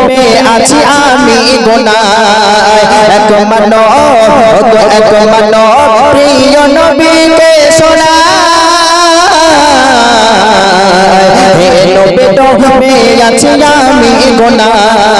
ডোবে আছি আমি গোনায়। এক মানো এক মানো প্রিয় নবীকে সোনা হে নবী ডোবে আছি আমি গোনায়।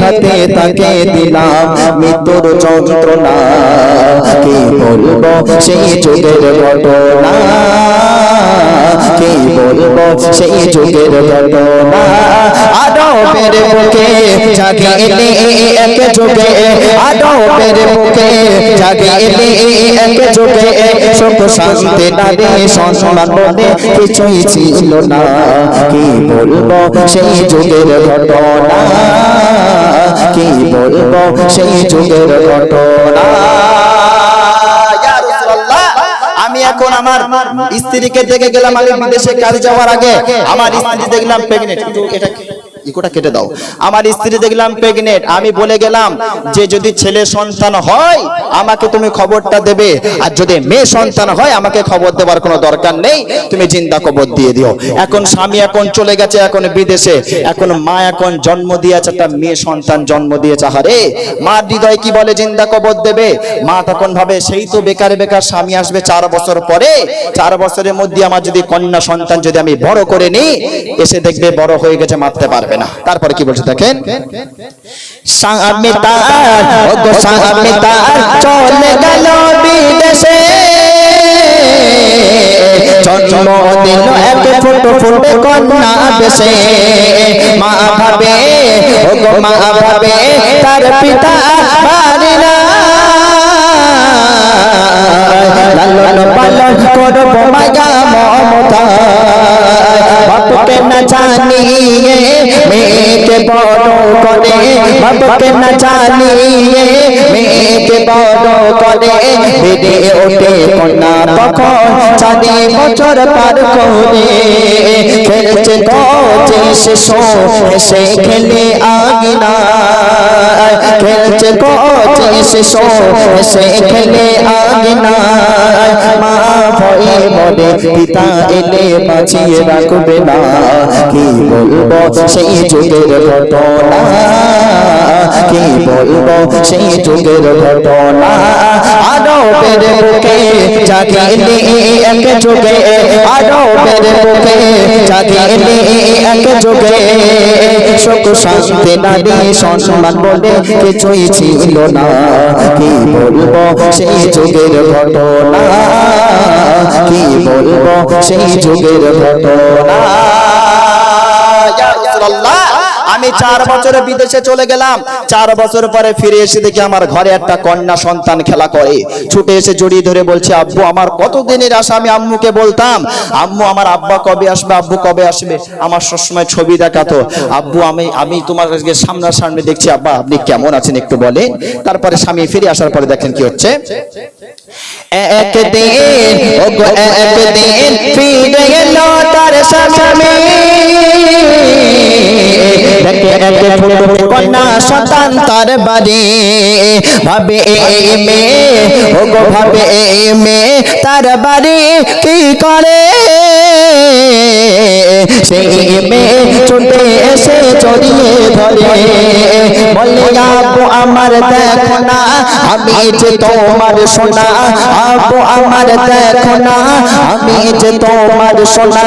হাতে তাকে দিলাম মৃত্যুর যন্ত্রণা। কি বলব? সেই যুগের ঘটনা। কি বলব? সেই যুগের ঘটনা। আরবের বুকে জাগিলে এক যুগে আরবের বুকে জাগিলে এক যুগে সুখ শান্তি নারী সম্মান বলে কিছুই ছিল না। কি বলব? সেই যুগের ঘটনা। কি বলব সেই যুগের ঘটনা। আমি এখন আমার স্ত্রীকে দেখে গেলাম আমি বিদেশে কাজে যাওয়ার আগে। আমার স্ত্রী দেখলাম প্রেগনেন্ট কিন্তু এটা ইকোটা কেটে দাও। আমার স্ত্রী দেখলাম প্রেগনেন্ট আমি বলে গেলাম যে যদি ছেলে সন্তান হয়, আমাকে তুমি খবরটা দেবে। আর যদি মেয়ে সন্তান হয়, আমাকে খবর দেওয়ার কোনো দরকার নেই। তুমি চিন্তা কবর দিয়ে দিও। এখন স্বামী এখন চলে গেছে, এখন বিদেশে। এখন মা এখন জন্ম দিয়েছে একটা মেয়ে সন্তান জন্ম দিয়েছে। হারে মা হৃদয় কি বলে জিন্দা কবর দেবে? মা তখন ভাবে, সেই তো বেকার বেকার স্বামী আসবে চার বছর পরে। চার বছরের মধ্যে আমার যদি কন্যা সন্তান যদি আমি বড় করে নিই, এসে দেখবে বড় হয়ে গেছে, মারতে পারবে না। তারপরে কি বলছে দেখেন? স্বামী তার ও স্বামী তার চলে গেল বিদেশে। জন্ম দিল এক ফুট ফুট কন্যা দেশে। মা ভাবে ও মা ভাবে, তার পিতা বাপকে না জানিয়ে মেয়েকে বড় করে বেড়ে ওঠে কন্যা তখন চারি বছর পার করে। খেলছে গজে শেষো হেসে খেলে আগিনা খেলছে গজে শেষো হেসে খেলে আগিনা মা ভয়ে মনে পিতা এলে বাঁচিয়ে রাখবে না। কি বলব সেই যুগের ঘটনা? কি বলব সেই যুগের ঘটনা। আরও বেড়ে বুকে জাগিলে এক যুগে। আরও বেড়ে বুকে জাগিলে এক যুগে। সুখ শান্তি নারী সম্মান বলে কিছুই ছিল না। কি বলব সেই যুগের ঘটনা? কি বলব সেই যুগের ঘটনা? ইয়া রাসূলুল্লাহ, আমি চার বছরে বিদেশে চলে গেলাম। চার বছর পরে ফিরে এসে দেখি আমার ঘরে একটা কন্যা সন্তান খেলা করে। ছুটে এসে জড়িয়ে ধরে বলছে আব্বু আমার কতদিনের আশা? আমি আম্মুকে বলতাম আম্মু আমার আব্বা কবে আসবে? আব্বু কবে আসবে? আমার সবসময় ছবি দেখাতো। আব্বু আমি আমি তোমার আজকে সামনাসামনি দেখছি। আব্বা আপনি কেমন আছেন একটু বলেন? তারপরে স্বামী ফিরে আসার পরে দেখেন কি হচ্ছে। একদিন ও একদিন ফিরে গেল তার স্বামী। দেখে একে ফুট কন্যা সন্তান তার বাড়ি। তার বাড়ি কি করে? সেই মেয়ে ছুটে এসে জড়িয়ে ধরে। বলে আব্বু আমার দেখো না, আমি যে তোমার সোনা। আব্বু আমার দেখো না, আমি যে তোমার সোনা।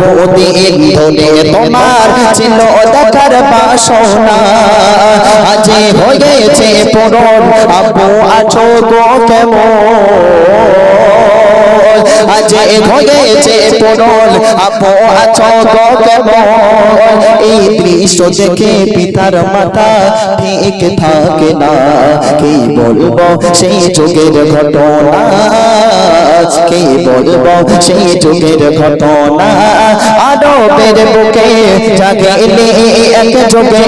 বহুদিন ধরে তোমার ছিল দেখার বাসনা। আজ হয়েছে পূরণ আব্বু আছো গো কেমন? আজ হয়েছে পূরণ আপো আছো গো কেমন এই দৃশ্য দেখে পিতার মাথা ঠিক থাকে না কি বলব সেই যুগের ঘটনা কি বলব সেই যুগের ঘটনা। আরবের বুকে জাগিলে এক যুগে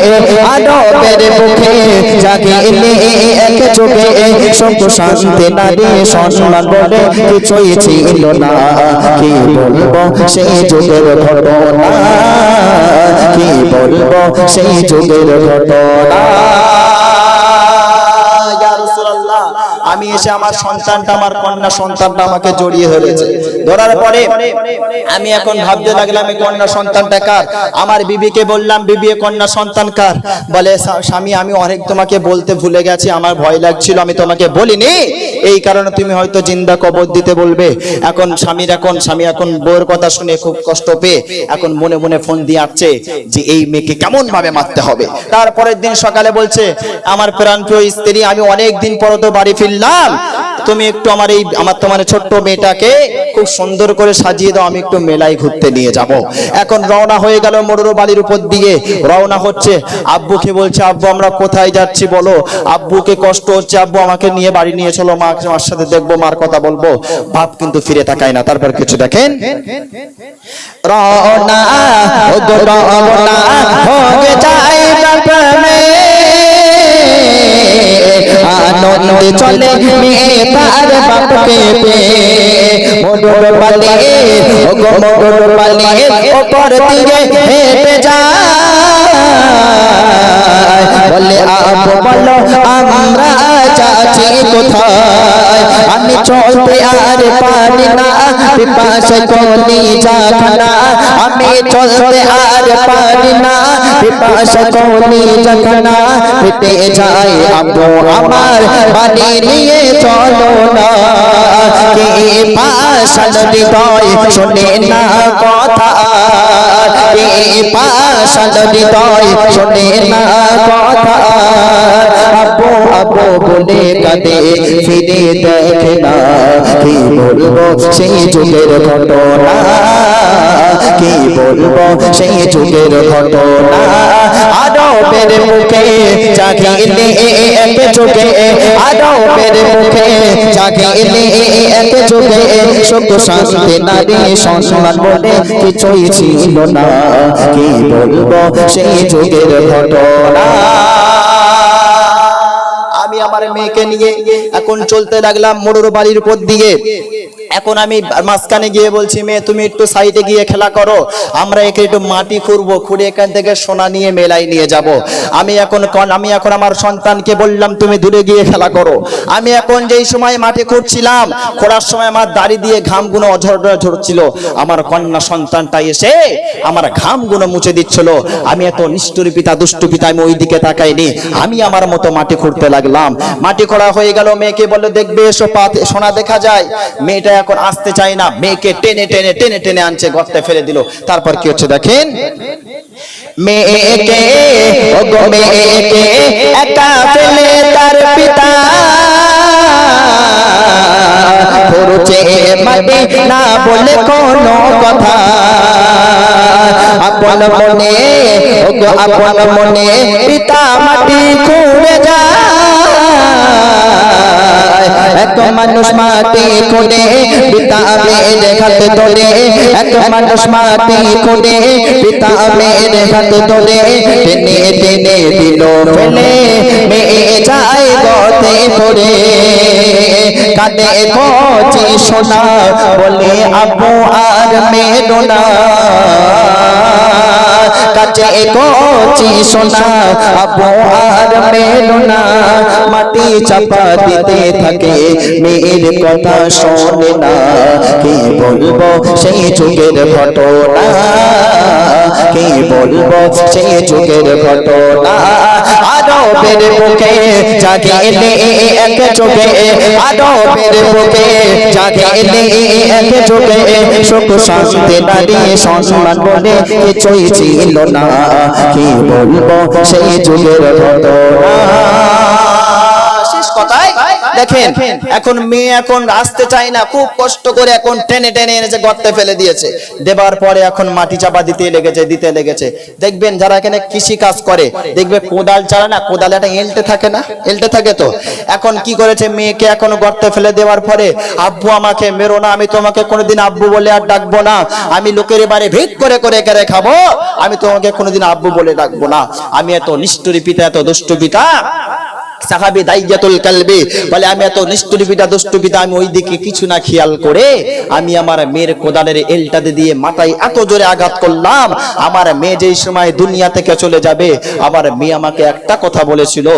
আরবের বুকে জাগিলে এক যুগে। সুখ শান্তি নারী সম্মান বলে কিছুই ছিল না। কি বলব সেই যুগের ঘটনা? কি বলব সেই যুগের ঘটনা? আমি এসে আমার সন্তানটা, আমার কন্যা সন্তানটা আমাকে জড়িয়ে ধরেছে। ধরার পরে আমি এখন ভাবতে লাগলাম, এই কন্যা সন্তানটা কার? আমার বিবিকে বললাম, বিবি কন্যা সন্তান কার? বলে স্বামী, আমি অনেক তোমাকে বলতে ভুলে গেছি, আমার ভয় লাগছিল, আমি তোমাকে বলিনি। এই কারণে তুমি হয়তো জিন্দা কবর দিতে বলবে। এখন স্বামীর, এখন স্বামী, এখন বউয়ের কথা শুনে খুব কষ্ট পেয়ে এখন মনে মনে ফোন দিয়ে আসছে যে, এই মেয়েকে কেমন ভাবে মারতে হবে? তারপরের দিন সকালে বলছে, আমার প্রাণ প্রাণপ্রিয় স্ত্রী, আমি অনেক দিন পর তো বাড়ি ফিরলাম তুমি একটু আমার এই আমার তোমার ছোট্ট মেয়েটাকে খুব সুন্দর করে সাজিয়ে দাও, আমি একটু মেলায় ঘুরতে নিয়ে যাব। এখন রওনা হয়ে গেল মোটর বাড়ির উপর দিয়ে। রওনা হচ্ছে, আব্বুকে বলছে, আব্বু, আমরা কোথায় যাচ্ছি বলো? আব্বুকে কষ্ট হচ্ছে, আব্বু আমাকে নিয়ে বাড়ি নিয়ে চলো, মা, মার সাথে দেখব, মার কথা বলব। বাপ কিন্তু ফিরে তাকায় না। তারপর কিছু দেখেন। রওনা রওনা আনন্দে চলে মেয়ে তার বাপকে পে মোটর পালে ও গো মোটর পালে ওপর দিয়ে হেঁটে যায় বলে আবু বলো আমরা যাচ্ছি কোথায়? আমি চলতে আর পারি না, পিপাসে কোনি জাখানা আমি চলতে আর পারি না, পিপাসে কোনি জাখানা হেঁটে যাই আবু আমার বাড়ি নিয়ে চলো না। কে পাশাল হৃদয় শোনে না কথা? কে পাশাল হৃদয় শোনে না কথা? বলে কাঁদে, ফিরে দেখে না কি বলব? সেই যুগের ঘটনা, কি বলব? সেই যুগের ঘটনা আরবের মুখে জাগিলে এক যুগে আরবের মুখে জাগিলে এক যুগে, সুখ শান্তি, নারী সম্মান বলে কিছুই ছিল না, কি বলব? সেই যুগের ঘটনা। আমার মেয়েকে নিয়ে এখন চলতে লাগলাম মোড়র বাড়ির উপর দিয়ে। এখন আমি মাঝখানে গিয়ে বলছি, মেয়ে, তুমি একটু সাইডে গিয়ে খেলা করো। আমরা একে একটু মাটি খুঁড়বো, খুঁড়ে এখান থেকে সোনা নিয়ে মেলায় নিয়ে যাব। আমি এখন আমি এখন আমার সন্তানকে বললাম, তুমি দূরে গিয়ে খেলা করো। আমি এখন যেই সময় মাটি খুঁড়ছিলাম, খোঁড়ার সময় আমার দাড়ি দিয়ে ঘামগুলো অঝর ঝরছিল। আমার কন্যা সন্তানটা এসে আমার ঘামগুলো মুছে দিচ্ছিল। আমি এত নিষ্ঠুর পিতা, দুষ্টু পিতা, আমি ওই দিকে তাকাইনি। আমি আমার মতো মাটি খুঁড়তে লাগলাম। মাটি খোঁড়া হয়ে গেল, মেয়েকে বলল, দেখবে, এসো পাতে সোনা দেখা যায়। মেয়েটা এখন আসতে চায় না। মেয়েকে টেনে টেনে টেনে টেনে আনছে, গর্তে ফেলে দিল। তারপর কি হচ্ছে দেখেন? মেয়েকে মেয়েকে একা ফেলে তার পিতা মাটি না বলে কোনো কথা। আপন মনে আপন মনে পিতা মাটি খুঁড়ে যায়। এত মানুষ মাটি খুঁড়ে পিতা মেয়ের হাতে তোলে এত মানুষ মাটি খুঁড়ে পিতা মেয়ের হাতে তোলে টেনে টেনে দিল ফেলে, মেয়ে যায় গতে পড়ে কাঁদে কচি সোনা, বলে, আবু আর মেরো না কাছে কচি সোনা আবু আর মেলো না মাটি চাপা দিতে থাকে। মেয়ের কথা শোনে না, কি বলব সেই যুগের ঘটনা? কি বলব সেই যুগের ঘটনা? আরবের বুকে জাগে এক চোখে আরবের বুকে জাগে এলে এক চোখে সুখ শান্তি নারী সম্মান বলে কিছুই ছিল না? কি বলব? সেই যুগের ঘটনা শেষ কথায় দেখেন এখন মেয়ে এখন আসতে চায় না, খুব কষ্ট করে এখন টেনে টেনে এনেছে গর্তে ফেলে দিয়েছে। দেবার পরে এখন মাটি চাপা দিতে লেগেছে দিতে লেগেছে। দেখবেন যারা এখানে কৃষি কাজ করে, দেখবে কোদাল চালা না, কোদাল একটা এলটে থাকে না, এলটে থাকে তো। এখন কি করেছে মেয়েকে এখন গর্তে ফেলে দেওয়ার পরে, আব্বু, আমাকে মেরো না, আমি তোমাকে কোনোদিন আব্বু বলে আর ডাকবো না। আমি লোকের বাড়ি ভিত করে করে কেড়ে খাব। আমি তোমাকে কোনোদিন আব্বু বলে ডাকবো না। আমি এত নিষ্ঠুরি পিতা, এত দুষ্টু পিতা। সাহাবি দাইয়াতুল কালবি বলে, আমি এত নিষ্ঠুর পিতা দুষ্টু পিতা আমি ওই দিকে কিছু না খেয়াল করে আমি আমার মেয়ের কোদালের এলটাতে দিয়ে মাথায় এত জোরে আঘাত করলাম। আমার মেয়ে যেই সময় দুনিয়া থেকে চলে যাবে, আমার মেয়ে আমাকে একটা কথা বলেছিল,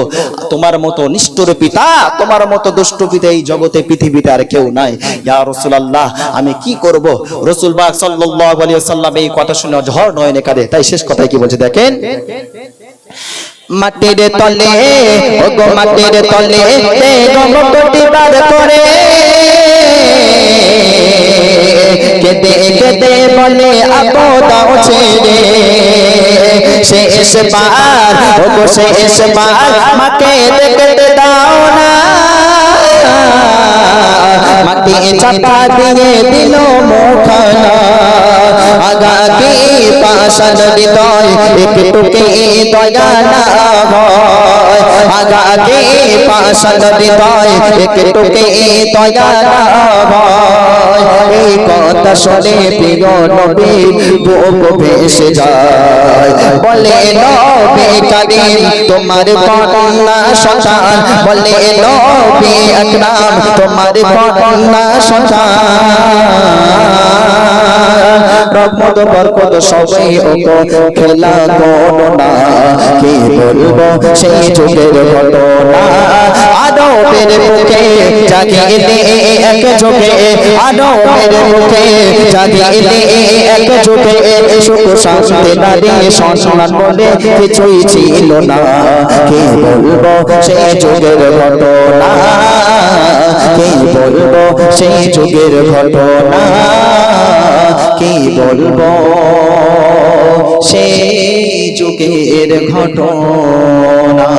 তোমার মতো নিষ্ঠুর পিতা, তোমার মতো দুষ্টু পিতা এই জগতে, পৃথিবীতে আর কেউ নাই। ইয়া রাসূলুল্লাহ, আমি কি করব? রাসূল পাক সাল্লাল্লাহু আলাইহি ওয়াসাল্লাম এই কথা শুনে ঝড় নয়নে কাঁদে। তাই শেষ কথায় কি বলছে দেখেন? মাটির তলে ও গো মাটির তলে, বেগম কোটিবার করে। কেদে কেদে বলে আপদাও ছেড়ে শেষ বার ও গো শেষ বার, মাকে দেখতে দাও না। দিয়ে দিল মুখানা আগাকে পাশান হৃদয় একটু কে দয়া না হয়। আগাকে পাশান হৃদয় একটু কে দয়া না হয়। এই কথা শুনে প্রিয় নবী বুক ভেসে যায়। বলে, নবী কারিম, তোমার কন্যা সন্তান। বলে, নবী আকরাম, তোমার কন্যা রহমত বরকত সবাই ওকো খেলা গণনা কি সেই যুগের ঘটনা। মুখে জাগিলে এক চোখে আদবের মুখে জাগিলে এক চোখে সুখ শান্তি বলে কিছুই ছিল না। কি সেই যুগের ঘটনা। কি সেই যুগের ঘটনা। কি বলব? সেই যুগের ঘটনা।